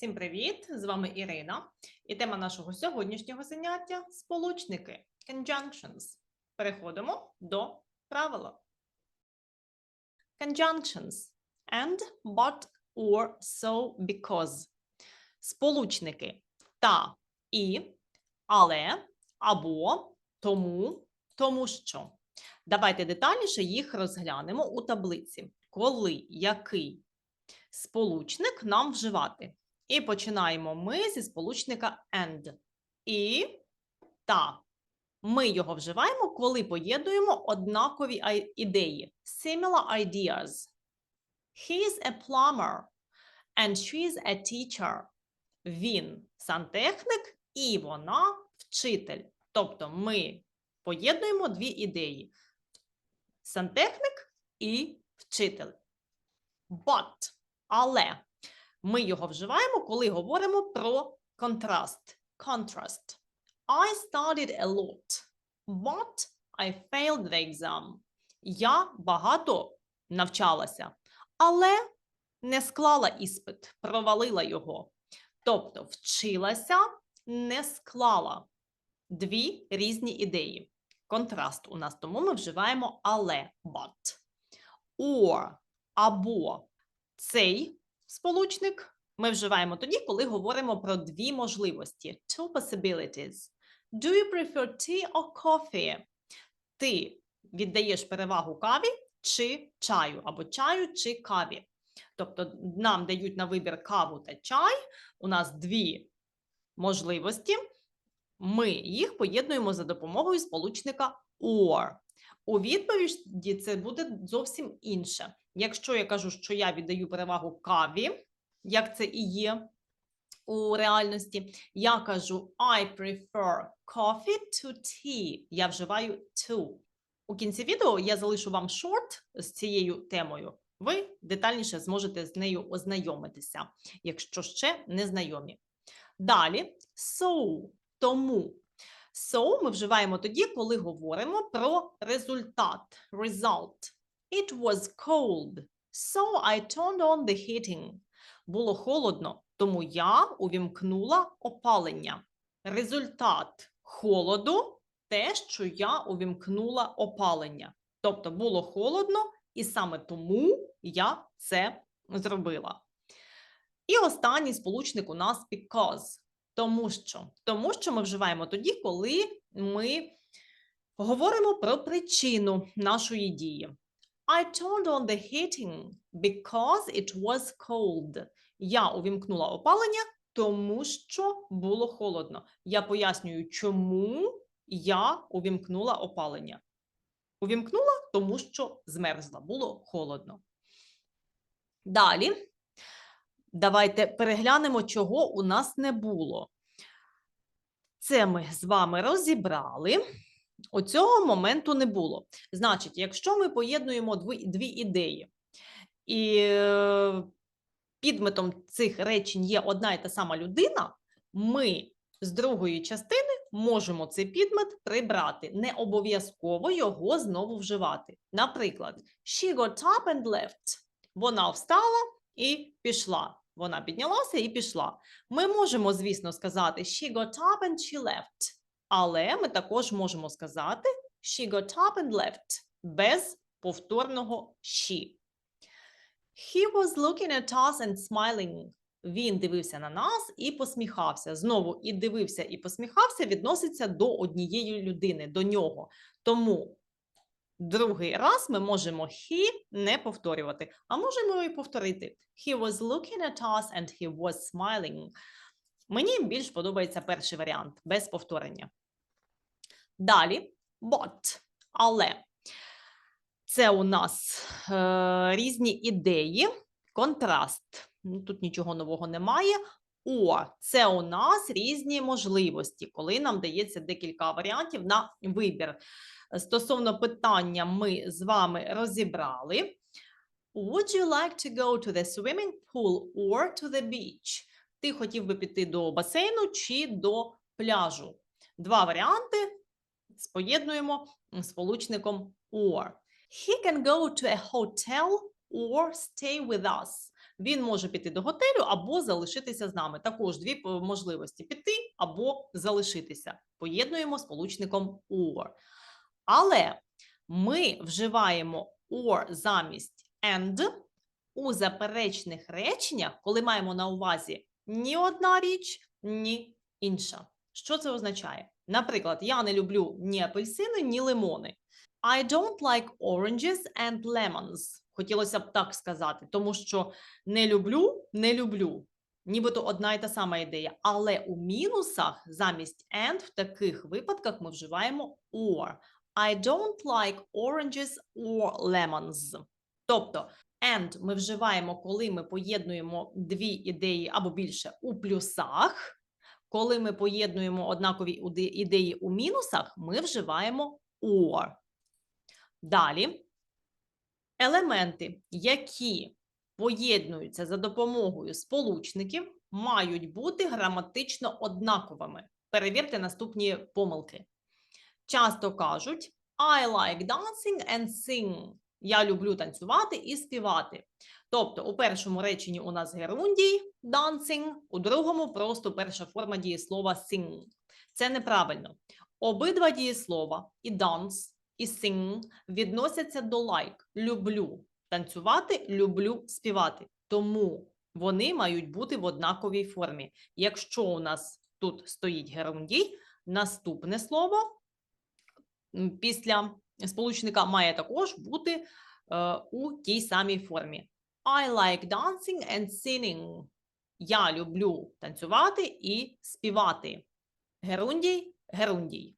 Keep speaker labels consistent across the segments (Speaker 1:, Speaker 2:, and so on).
Speaker 1: Всім привіт! З вами Ірина. І тема нашого сьогоднішнього заняття сполучники conjunctions. Переходимо до правила. Conjunctions and, but, or, so, because. Сполучники та і, але, або, тому, тому що. Давайте детальніше їх розглянемо у таблиці. Коли який сполучник нам вживати? І починаємо ми зі сполучника and. І та. Ми його вживаємо, коли поєднуємо однакові ідеї. Similar ideas. He's a plumber and she's a teacher. Він сантехнік і вона вчитель. Тобто ми поєднуємо дві ідеї: сантехнік і вчитель. But, але ми його вживаємо, коли говоримо про контраст. Contrast. I studied a lot, but I failed the exam. Я багато навчалася, але не склала іспит, провалила його. Тобто вчилася, не склала. Дві різні ідеї. Контраст у нас, тому ми вживаємо але, but. Or або цей сполучник ми вживаємо тоді, коли говоримо про дві можливості. Two possibilities. Do you prefer tea or coffee? Ти віддаєш перевагу каві чи чаю, або чаю чи каві. Тобто нам дають на вибір каву та чай. У нас дві можливості. Ми їх поєднуємо за допомогою сполучника or. У відповіді це буде зовсім інше. Якщо я кажу, що я віддаю перевагу каві, як це і є у реальності, я кажу I prefer coffee to tea. Я вживаю to. У кінці відео я залишу вам шорт з цією темою. Ви детальніше зможете з нею ознайомитися, якщо ще не знайомі. Далі so, тому. So ми вживаємо тоді, коли говоримо про результат. Result. It was cold, so I turned on the heating. Було холодно, тому я увімкнула опалення. Результат холоду те, що я увімкнула опалення. Тобто було холодно, і саме тому я це зробила. І останній сполучник у нас because. Тому що, тому що ми вживаємо тоді, коли ми говоримо про причину нашої дії. I turned on the heating because it was cold. Я увімкнула опалення, тому що було холодно. Я пояснюю, чому я увімкнула опалення. Увімкнула, тому що змерзла, було холодно. Далі, давайте переглянемо, чого у нас не було. Це ми з вами розібрали. У цього моменту не було. Значить, якщо ми поєднуємо дві, дві ідеї, і е, підметом цих речень є одна і та сама людина, ми з другої частини можемо цей підмет прибрати. Не обов'язково його знову вживати. Наприклад, she got up and left. Вона встала і пішла. Вона піднялася і пішла. Ми можемо, звісно, сказати she got up and she left. Але ми також можемо сказати she got up and left без повторного she. He was looking at us and smiling. Він дивився на нас і посміхався. Знову і дивився, і посміхався відноситься до однієї людини, до нього. Тому другий раз ми можемо he не повторювати, а можемо і повторити. He was looking at us and he was smiling. Мені більш подобається перший варіант без повторення. Далі but, але це у нас е, різні ідеї, контраст. Ну, Тут нічого нового немає. О, це у нас різні можливості, коли нам дається декілька варіантів на вибір. Стосовно питання, ми з вами розібрали. Would you like to go to the swimming pool or to the beach? Ти хотів би піти до басейну чи до пляжу? Два варіанти споєднуємо сполучником or. He can go to a hotel or stay with us. Він може піти до готелю або залишитися з нами. Також дві можливості: піти або залишитися. Поєднуємо сполучником or. Але ми вживаємо or замість and у заперечних реченнях, коли маємо на увазі ні одна річ, ні інша. Що це означає? Наприклад, я не люблю ні апельсини, ні лимони. I don't like oranges and lemons. Хотілося б так сказати, тому що не люблю, не люблю. Нібито одна і та сама ідея. Але у мінусах замість and в таких випадках ми вживаємо or. I don't like oranges or lemons. Тобто and ми вживаємо, коли ми поєднуємо дві ідеї або більше у плюсах. Коли ми поєднуємо однакові ідеї у мінусах, ми вживаємо or. Далі елементи, які поєднуються за допомогою сполучників, мають бути граматично однаковими. Перевірте наступні помилки. Часто кажуть I like dancing and sing. Я люблю танцювати і співати. Тобто, у першому реченні у нас герундій dancing, у другому просто перша форма дієслова sing. Це неправильно. Обидва дієслова і dance, і sing відносяться до like. Люблю танцювати, люблю співати. Тому вони мають бути в однаковій формі. Якщо у нас тут стоїть герундій, наступне слово після сполучника має також бути е, у тій самій формі. I like dancing and singing. Я люблю танцювати і співати. Герундій, герундій.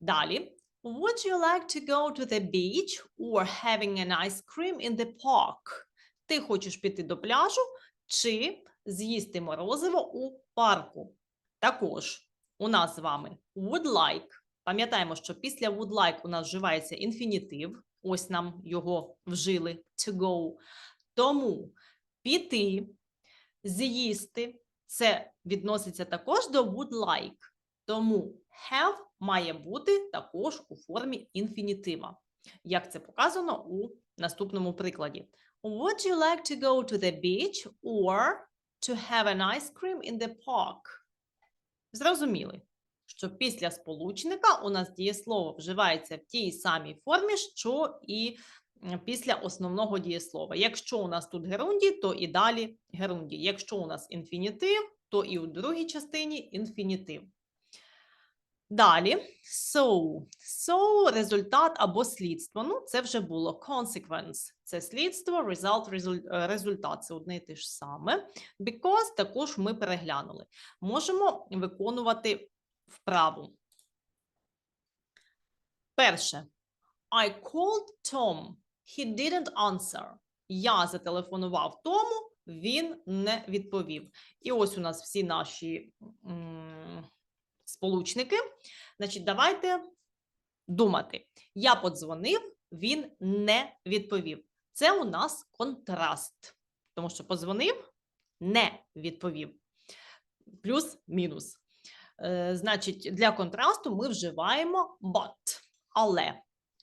Speaker 1: Далі. Would you like to go to the beach or having an ice cream in the park? Ти хочеш піти до пляжу чи з'їсти морозиво у парку? Також у нас з вами would like. Пам'ятаємо, що після would like у нас вживається інфінітив. Ось нам його вжили to go. Тому піти, з'їсти це відноситься також до would like. Тому have має бути також у формі інфінітива. Як це показано у наступному прикладі. Would you like to go to the beach or to have an ice cream in the park? Зрозуміли, що після сполучника у нас дієслово вживається в тій самій формі, що і після основного дієслова. Якщо у нас тут герундій, то і далі герундій. Якщо у нас інфінітив, то і у другій частині інфінітив. Далі, so. So – результат або слідство. Ну, це вже було consequence. Це слідство, result, е, результат. Це одне і те ж саме. Because також ми переглянули. Можемо виконувати вправу. Перше. I called Tom. He didn't answer. Я зателефонував Тому, він не відповів. І ось у нас всі наші сполучники. Значить, давайте думати. Я подзвонив, він не відповів. Це у нас контраст, тому що подзвонив, не відповів. Плюс-мінус. Е, значить, для контрасту ми вживаємо but. Але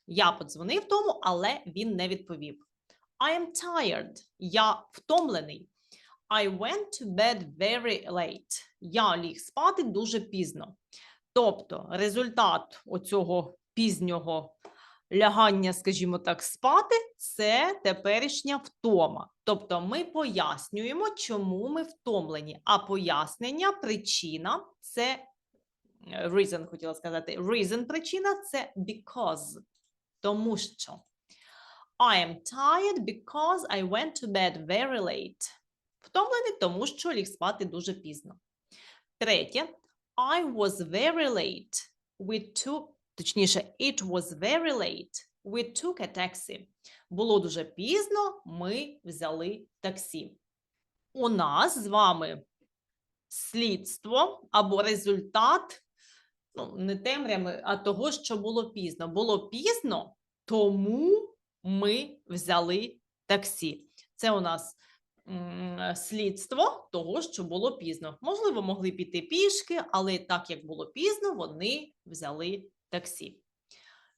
Speaker 1: я подзвонив тому, але він не відповів. I am tired. Я втомлений. I went to bed very late. Я ліг спати дуже пізно. Тобто результат оцього пізнього лягання, скажімо так, спати це теперішня втома. Тобто ми пояснюємо, чому ми втомлені. А пояснення, причина це е, reason, хотіла сказати. Reason причина це because. Тому що I am tired because I went to bed very late. Втомлений, тому що ліг спати дуже пізно. Третє. I was very late. We took, точніше, it was very late. We took a taxi. Було дуже пізно, ми взяли таксі. У нас з вами слідство або результат, ну, не темрями, а того, що було пізно. Було пізно, тому ми взяли таксі. Це у нас слідство того, що було пізно. Можливо, могли піти пішки, але так як було пізно, вони взяли таксі.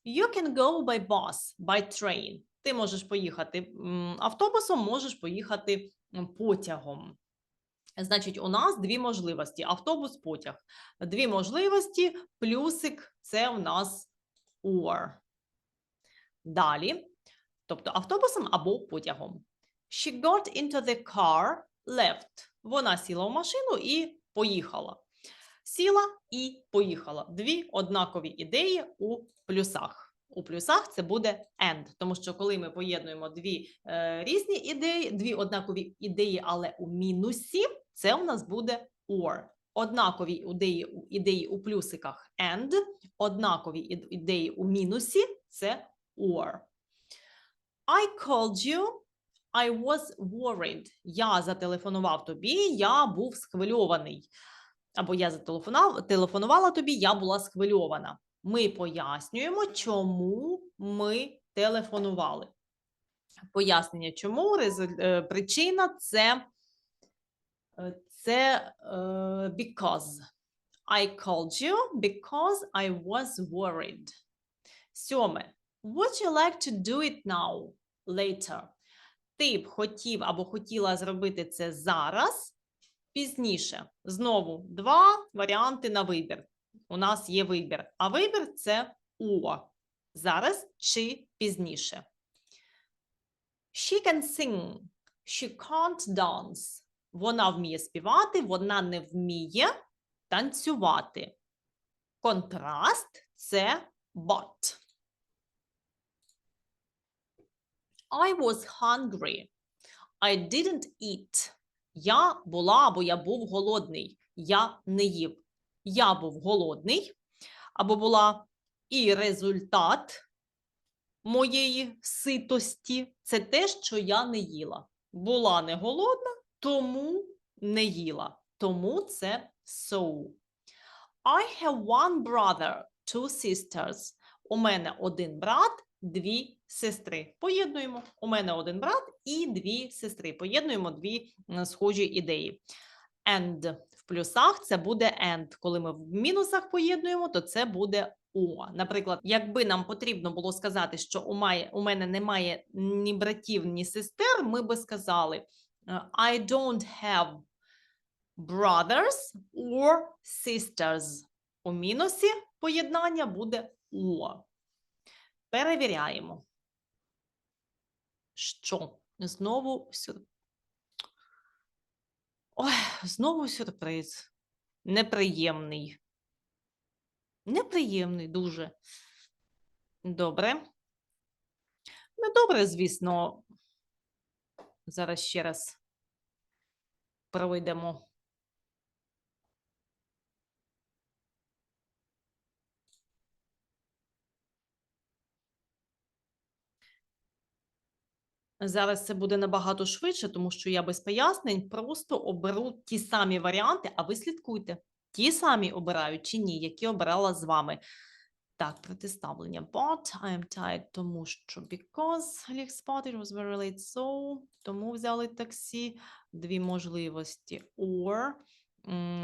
Speaker 1: You can go by bus, by train. Ти можеш поїхати автобусом, можеш поїхати потягом. Значить, у нас дві можливості: автобус, потяг. Дві можливості, плюсик це у нас or. Далі, тобто автобусом або потягом. She got into the car, left. Вона сіла в машину і поїхала. Сіла і поїхала. Дві однакові ідеї у плюсах. У плюсах це буде and, тому що коли ми поєднуємо дві е, різні ідеї, дві однакові ідеї, але у мінусі, це у нас буде or. Однакові ідеї, ідеї у плюсиках and, однакові ідеї у мінусі це or. I called you, I was worried. Я зателефонував тобі, я був схвильований. Або я зателефонував, телефонувала тобі, я була схвильована. Ми пояснюємо, чому ми телефонували. Пояснення, чому е, причина це, е, це е, because. I called you because I was worried. Сьоме. Would you like to do it now? Later. Ти б хотів або хотіла зробити це зараз, пізніше. Знову два варіанти на вибір. У нас є вибір. А вибір це о. Зараз чи пізніше. She can sing. She can't dance. Вона вміє співати, вона не вміє танцювати. Контраст це but. I was hungry. I didn't eat. Я була або я був голодний. Я не їв. Я був голодний або була і результат моєї ситості це те, що я не їла. Була не голодна, тому не їла. Тому це so. I have one brother, two sisters. У мене один брат, дві сестри. Поєднуємо. У мене один брат і дві сестри. Поєднуємо дві схожі ідеї. And в плюсах це буде and. Коли ми в мінусах поєднуємо, то це буде о. Наприклад, якби нам потрібно було сказати, що у, мене немає ні братів, ні сестер, ми би сказали е, I don't have brothers or sisters. У мінусі поєднання буде о. Перевіряємо. Що? Знову сюр... Ой, знову сюрприз. Неприємний. Неприємний дуже. Добре. Ну, добре, звісно. Зараз ще раз пройдемо. Зараз це буде набагато швидше, тому що я без пояснень просто оберу ті самі варіанти, а ви слідкуйте. Ті самі обираю чи ні, які обирала з вами. Так, протиставлення. But I am tired, тому що because ліг спати, was very late, so, тому взяли таксі. Дві можливості. Or,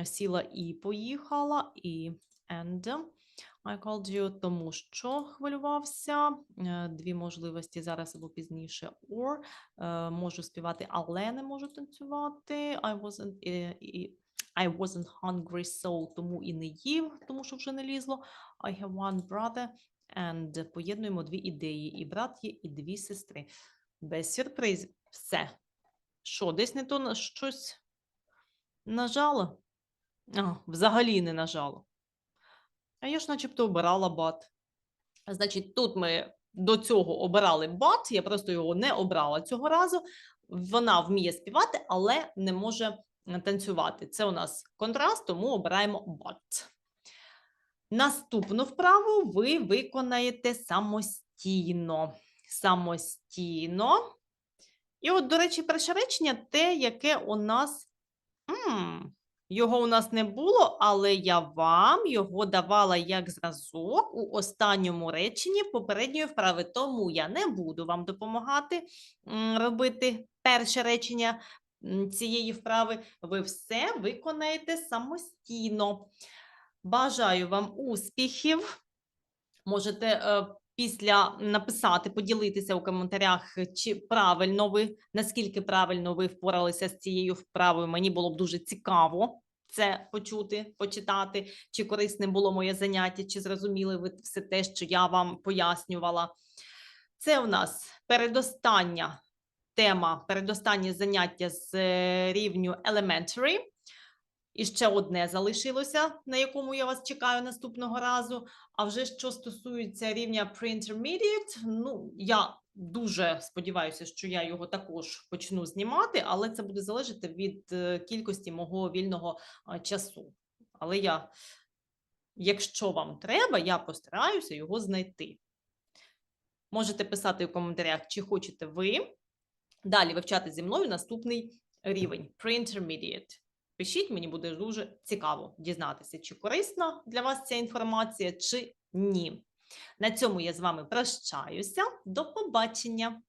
Speaker 1: сіла і поїхала, і and. I called you, тому що хвилювався. Е, Дві можливості зараз або пізніше. Or е, можу співати, але не можу танцювати. I wasn't, е, I wasn't hungry, so тому і не їв, тому що вже не лізло. I have one brother. And поєднуємо дві ідеї. І брат є, і дві сестри. Без сюрпризів. Все. Що, десь не то щось нажала? А, взагалі не нажала. А я ж начебто обирала бат. Значить, тут ми до цього обирали бат, я просто його не обрала цього разу. Вона вміє співати, але не може танцювати. Це у нас контраст, тому обираємо бат. Наступну вправу ви виконаєте самостійно. Самостійно. І от, до речі, перше речення те, яке у нас. Його у нас не було, але я вам його давала як зразок у останньому реченні попередньої вправи. Тому я не буду вам допомагати робити перше речення цієї вправи. Ви все виконаєте самостійно. Бажаю вам успіхів. Можете е, після написати, поділитися у коментарях, чи правильно ви, наскільки правильно ви впоралися з цією вправою. Мені було б дуже цікаво це почути, почитати, чи корисним було моє заняття, чи зрозуміли ви все те, що я вам пояснювала. Це у нас передостання тема, передостаннє заняття з е, рівню elementary. І ще одне залишилося, на якому я вас чекаю наступного разу. А вже що стосується рівня pre-intermediate, ну я дуже сподіваюся, що я його також почну знімати, але це буде залежати від е, кількості мого вільного часу. Але я, якщо вам треба, я постараюся його знайти. Можете писати у коментарях, чи хочете ви далі вивчати зі мною наступний рівень pre-intermediate. Пишіть, мені буде дуже цікаво дізнатися, чи корисна для вас ця інформація, чи ні. На цьому я з вами прощаюся. До побачення!